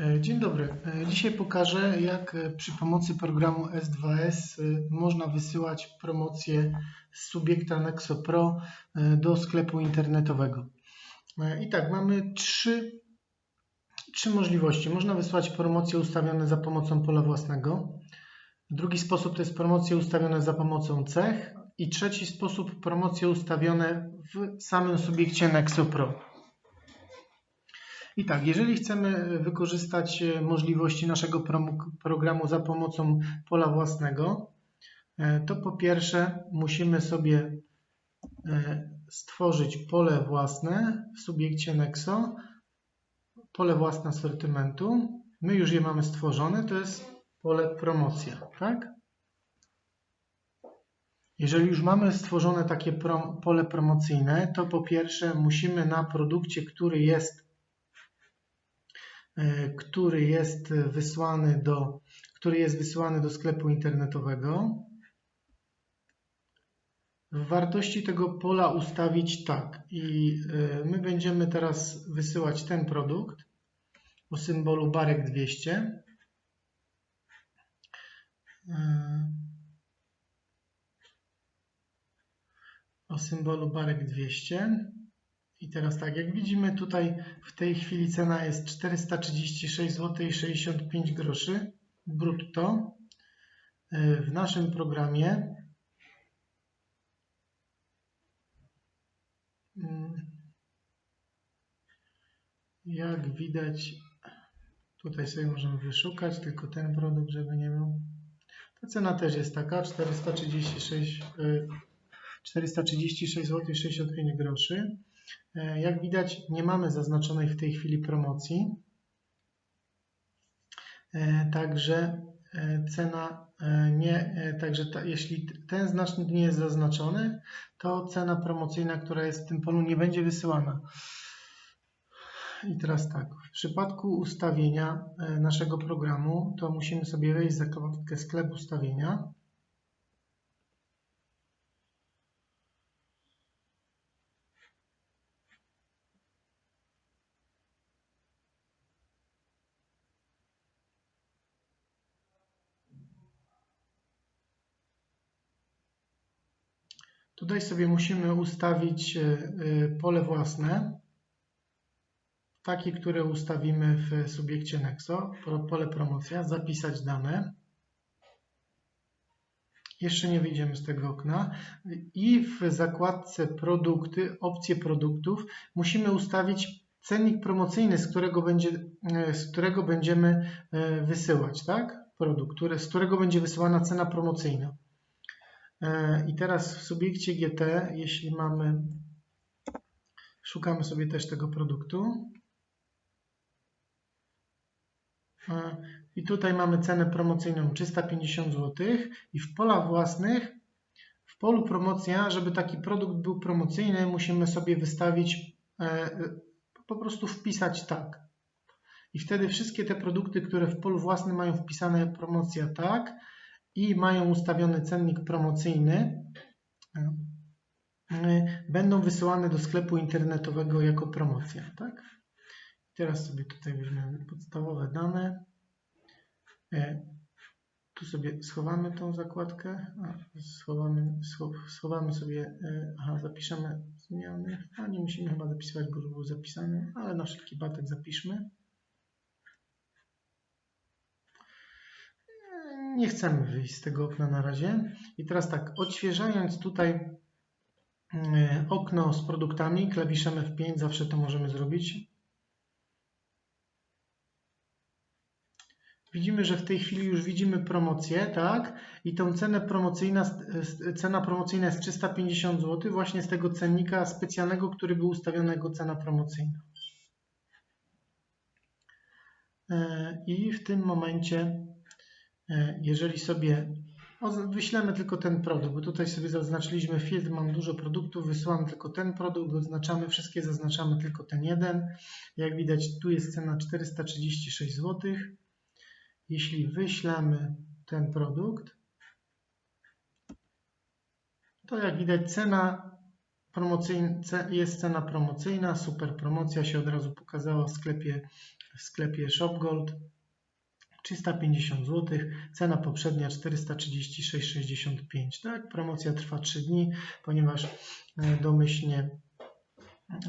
E, Dzień dobry. E, Dzisiaj pokażę, jak e, przy pomocy programu S2S e, można wysyłać promocje z subiekta Nexo Pro do sklepu internetowego. I tak, mamy trzy, trzy możliwości. Można wysłać promocje ustawione za pomocą pola własnego. Drugi sposób to jest promocje ustawione za pomocą cech. I trzeci sposób promocje ustawione w samym subiekcie Nexo Pro. I tak, jeżeli chcemy wykorzystać e, możliwości naszego programu za pomocą pola własnego, e, to po pierwsze musimy sobie e, stworzyć pole własne w subiekcie Nexo, pole własne asortymentu. My już je mamy stworzone, to jest pole promocja, tak? Jeżeli już mamy stworzone takie pole promocyjne, to po pierwsze musimy na produkcie, który jest który jest wysłany do, który jest wysyłany do sklepu internetowego. W wartości tego pola ustawić tak i e, my będziemy teraz wysyłać ten produkt o symbolu barek 200. E, O symbolu barek 200. I teraz tak, jak widzimy tutaj w tej chwili cena jest 436 zł 65 groszy brutto. E, W naszym programie mm, jak widać tutaj sobie możemy wyszukać tylko ten produkt, żeby nie był. Ta cena też jest taka 436 e, 436 zł 65 groszy. E, Jak widać, nie mamy zaznaczonej w tej chwili promocji. E, Także e, cena nie, także ta, jeśli ten znacznik nie jest zaznaczony, to cena promocyjna, która jest w tym polu, nie będzie wysyłana. I teraz tak, w przypadku ustawienia naszego programu, to musimy sobie wejść w zakładkę sklep ustawienia. Tutaj sobie musimy ustawić e, e, pole własne, takie, które ustawimy w subiekcie Nexo, po- pole promocja, zapisać dane. Jeszcze nie wyjdziemy z tego okna. I w zakładce produkty, opcje produktów, musimy ustawić cennik promocyjny, z którego, będzie, e, z którego będziemy wysyłać, tak? Produkt, z którego będzie wysyłana cena promocyjna. E, I teraz w subiekcie GT, jeśli mamy, szukamy sobie też tego produktu. E, I tutaj mamy cenę promocyjną 350 zł i w polach własnych, w polu promocja, żeby taki produkt był promocyjny, musimy sobie wystawić, e, po prostu wpisać tak. I wtedy wszystkie te produkty, które w polu własnym mają wpisane promocja tak, i mają ustawiony cennik promocyjny, e, będą wysyłane do sklepu internetowego jako promocja. Tak? Teraz sobie tutaj weźmiemy podstawowe dane. E, Tu sobie schowamy tą zakładkę. A, schowamy, scho- schowamy sobie, e, aha, zapiszemy zmiany. A nie musimy chyba zapisywać, bo już był zapisany, ale na wszelki wypadek zapiszmy. Nie chcemy wyjść z tego okna na razie. I teraz tak, odświeżając tutaj e, okno z produktami, klawiszem F5 zawsze to możemy zrobić. Widzimy, że w tej chwili już widzimy promocję, tak? I tą cenę promocyjna, cena promocyjna jest 350 zł właśnie z tego cennika specjalnego, który był ustawiony jako cena promocyjna. E, I w tym momencie Jeżeli sobie wyślemy tylko ten produkt, bo tutaj sobie zaznaczyliśmy filtr, mam dużo produktów, wysyłam tylko ten produkt, oznaczamy wszystkie, zaznaczamy tylko ten jeden. Jak widać, tu jest cena 436 zł. Jeśli wyślemy ten produkt, to jak widać cena promocyjny, ce- jest cena promocyjna, super promocja się od razu pokazała w sklepie, w sklepie ShopGold. 350 zł, cena poprzednia 436,65. Tak, promocja trwa 3 dni, ponieważ e, domyślnie,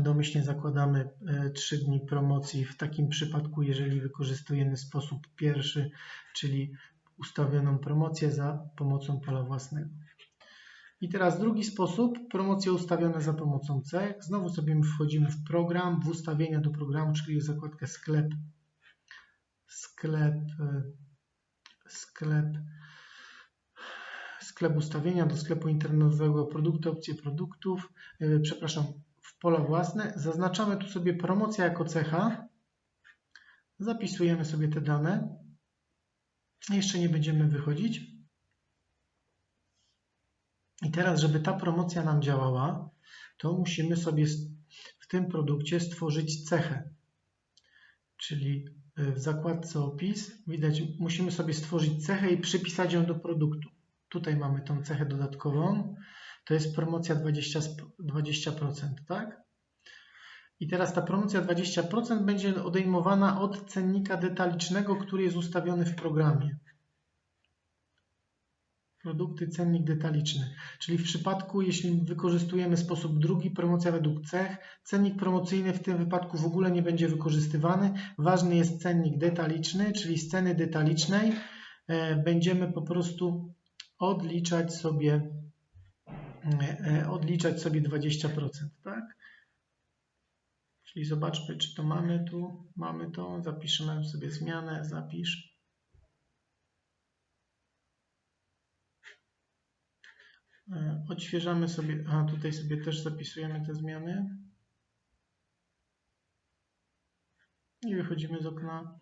domyślnie zakładamy e, 3 dni promocji w takim przypadku, jeżeli wykorzystujemy sposób pierwszy, czyli ustawioną promocję za pomocą pola własnego. I teraz drugi sposób, promocje ustawione za pomocą cech. Znowu sobie wchodzimy w program, w ustawienia do programu, czyli zakładkę sklep, sklep, e, sklep, sklep ustawienia do sklepu internetowego produkty, opcje produktów, e, przepraszam, w pola własne. Zaznaczamy tu sobie promocja jako cecha. Zapisujemy sobie te dane. Jeszcze nie będziemy wychodzić. I teraz, żeby ta promocja nam działała, to musimy sobie w tym produkcie stworzyć cechę. Czyli w zakładce opis widać, musimy sobie stworzyć cechę i przypisać ją do produktu. Tutaj mamy tą cechę dodatkową. To jest promocja 20%, 20% tak? I teraz ta promocja 20% będzie odejmowana od cennika detalicznego, który jest ustawiony w programie. Produkty, cennik detaliczny. Czyli w przypadku, jeśli wykorzystujemy sposób drugi, promocja według cech, cennik promocyjny w tym wypadku w ogóle nie będzie wykorzystywany. Ważny jest cennik detaliczny, czyli z ceny detalicznej e, będziemy po prostu odliczać sobie e, odliczać sobie 20%, tak? Czyli zobaczmy, czy to mamy tu, mamy to, zapiszemy sobie zmianę, zapisz. Odświeżamy sobie, a tutaj sobie też zapisujemy te zmiany. I wychodzimy z okna.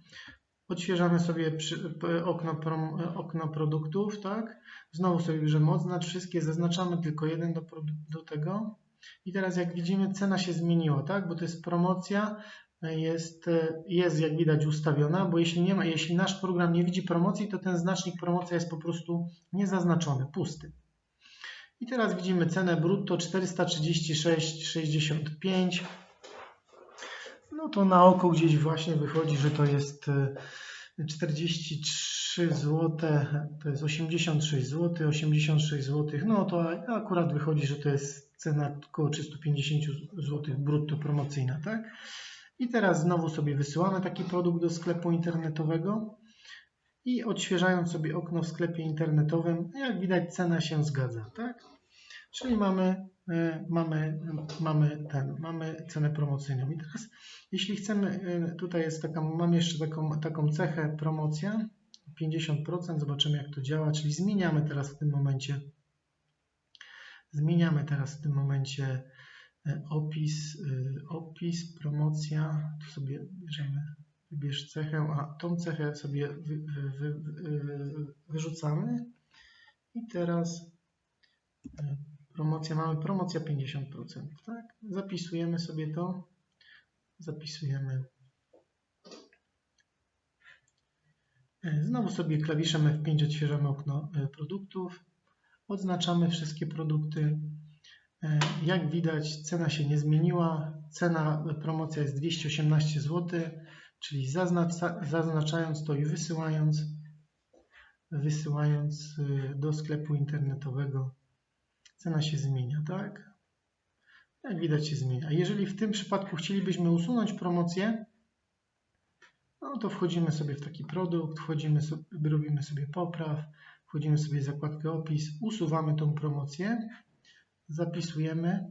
Odświeżamy sobie przy, okno, prom, okno produktów, tak? Znowu sobie bierzemy odznacz wszystkie, zaznaczamy tylko jeden do, do tego. I teraz jak widzimy cena się zmieniła, tak? Bo to jest promocja, jest, jest jak widać ustawiona, bo jeśli, nie ma, jeśli nasz program nie widzi promocji, to ten znacznik promocja jest po prostu niezaznaczony, pusty. I teraz widzimy cenę brutto 436,65. No to na oko gdzieś właśnie wychodzi, że to jest 43 zł, to jest 86 zł, 86 zł. No to akurat wychodzi, że to jest cena około 350 zł brutto promocyjna, tak? I teraz znowu sobie wysyłamy taki produkt do sklepu internetowego i odświeżając sobie okno w sklepie internetowym, jak widać cena się zgadza, tak? Czyli mamy, mamy, mamy, ten, mamy cenę promocyjną. I teraz jeśli chcemy, tutaj jest taka, mam jeszcze taką, taką cechę promocja, 50%, zobaczymy jak to działa, czyli zmieniamy teraz w tym momencie, zmieniamy teraz w tym momencie opis, opis, promocja, tu sobie bierzemy wybierz cechę, a tą cechę sobie wy, wy, wy, wyrzucamy i teraz promocja, mamy promocja 50%, tak? Zapisujemy sobie to, zapisujemy. Znowu sobie klawiszem F5 odświeżamy okno produktów, odznaczamy wszystkie produkty. Jak widać cena się nie zmieniła, cena promocja jest 218 zł, czyli zaznacza, zaznaczając to i wysyłając, wysyłając do sklepu internetowego cena się zmienia, tak? Jak widać się zmienia. Jeżeli w tym przypadku chcielibyśmy usunąć promocję, no to wchodzimy sobie w taki produkt, wchodzimy sobie, robimy sobie popraw, wchodzimy sobie w zakładkę opis, usuwamy tą promocję, zapisujemy,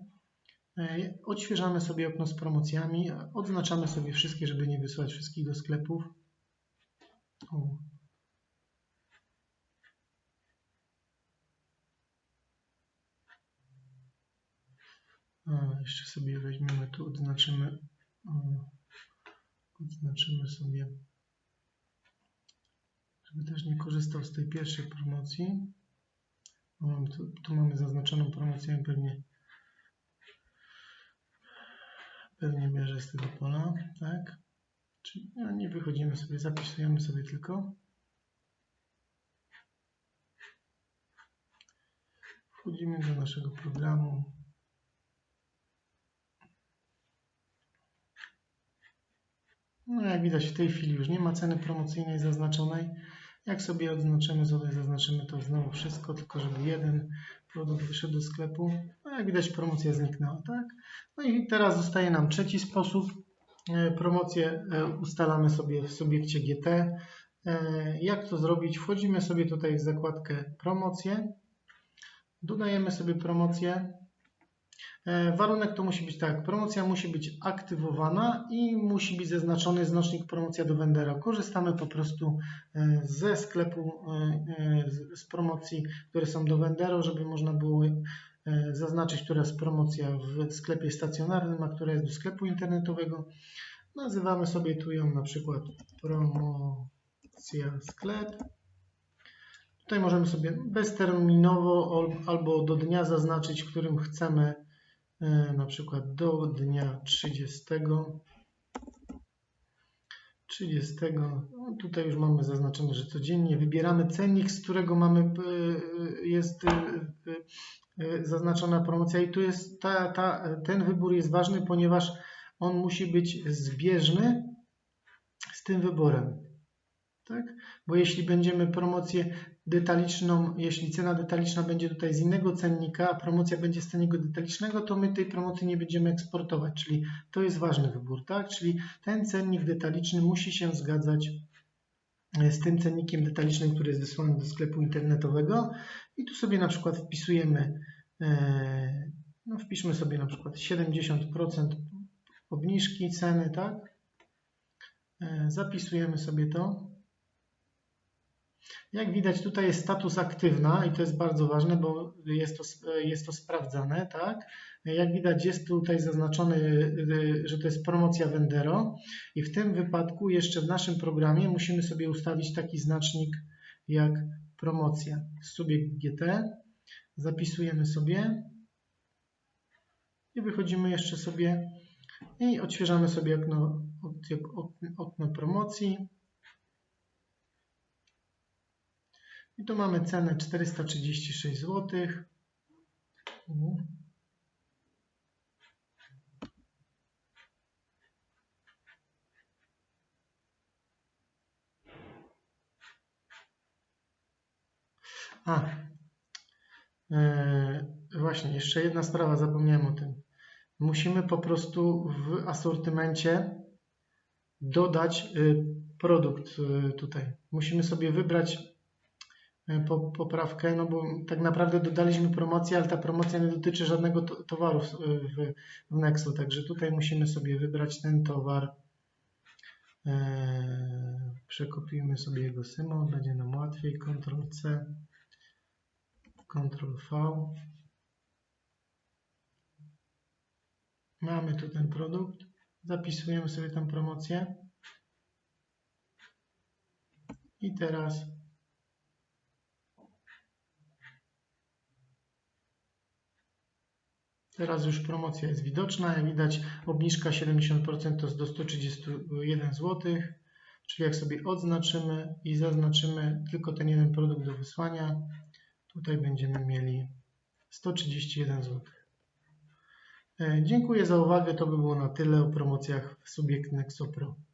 odświeżamy sobie okno z promocjami, odznaczamy sobie wszystkie, żeby nie wysłać wszystkich do sklepów. O. Jeszcze sobie weźmiemy tu, odznaczymy, odznaczymy sobie, żeby też nie korzystał z tej pierwszej promocji. Tu, tu mamy zaznaczoną promocję, pewnie, pewnie bierze z tego pola, tak? Czyli no, nie wychodzimy sobie, zapisujemy sobie tylko. Wchodzimy do naszego programu. No jak widać w tej chwili już nie ma ceny promocyjnej zaznaczonej. Jak sobie odznaczymy, sobie zaznaczymy to znowu wszystko, tylko żeby jeden produkt wyszedł do sklepu. No jak widać promocja zniknęła, tak? No i teraz zostaje nam trzeci sposób. E, Promocję e, ustalamy sobie w subiekcie GT. E, Jak to zrobić? Wchodzimy sobie tutaj w zakładkę promocje. Dodajemy sobie promocję. E, Warunek to musi być tak, promocja musi być aktywowana i musi być zaznaczony znacznik promocja do vendora. Korzystamy po prostu e, ze sklepu, e, z- promocji, które są do vendora, żeby można było zaznaczyć, która jest promocja w sklepie stacjonarnym, a która jest do sklepu internetowego. Nazywamy sobie tu ją na przykład promocja sklep. Tutaj możemy sobie bezterminowo al- albo do dnia zaznaczyć, którym chcemy, na przykład do dnia 30. 30. No tutaj już mamy zaznaczone, że codziennie wybieramy cennik, z którego mamy, e, jest e, e, zaznaczona promocja i tu jest ta, ta, ten wybór jest ważny, ponieważ on musi być zbieżny z tym wyborem. Tak? Bo jeśli będziemy promocję detaliczną, jeśli cena detaliczna będzie tutaj z innego cennika, a promocja będzie z cennika detalicznego, to my tej promocji nie będziemy eksportować, czyli to jest ważny wybór, tak? Czyli ten cennik detaliczny musi się zgadzać e, z tym cennikiem detalicznym, który jest wysłany do sklepu internetowego i tu sobie na przykład wpisujemy, e, no wpiszmy sobie na przykład 70% obniżki ceny, tak? E, Zapisujemy sobie to. Jak widać, tutaj jest status aktywna i to jest bardzo ważne, bo jest to, jest to sprawdzane, tak? Jak widać, jest tutaj zaznaczone, y, że to jest promocja Vendero i w tym wypadku jeszcze w naszym programie musimy sobie ustawić taki znacznik jak promocja. Subiekt GT. Zapisujemy sobie i wychodzimy jeszcze sobie i odświeżamy sobie okno, okno promocji. I tu mamy cenę 436 zł. A, e, właśnie, jeszcze jedna sprawa, zapomniałem o tym. Musimy po prostu w asortymencie dodać y, produkt y, tutaj. Musimy sobie wybrać poprawkę, no bo tak naprawdę dodaliśmy promocję, ale ta promocja nie dotyczy żadnego to- towaru w, Nexu, także tutaj musimy sobie wybrać ten towar. Eee, Przekopiujmy sobie jego symbol, będzie nam łatwiej. Ctrl C, Ctrl V. Mamy tu ten produkt. Zapisujemy sobie tę promocję. I teraz Teraz już promocja jest widoczna. Jak widać, obniżka 70% to do 131 zł. Czyli jak sobie odznaczymy i zaznaczymy tylko ten jeden produkt do wysłania, tutaj będziemy mieli 131 zł. E, Dziękuję za uwagę. To by było na tyle o promocjach w Subiekt Nexo Pro.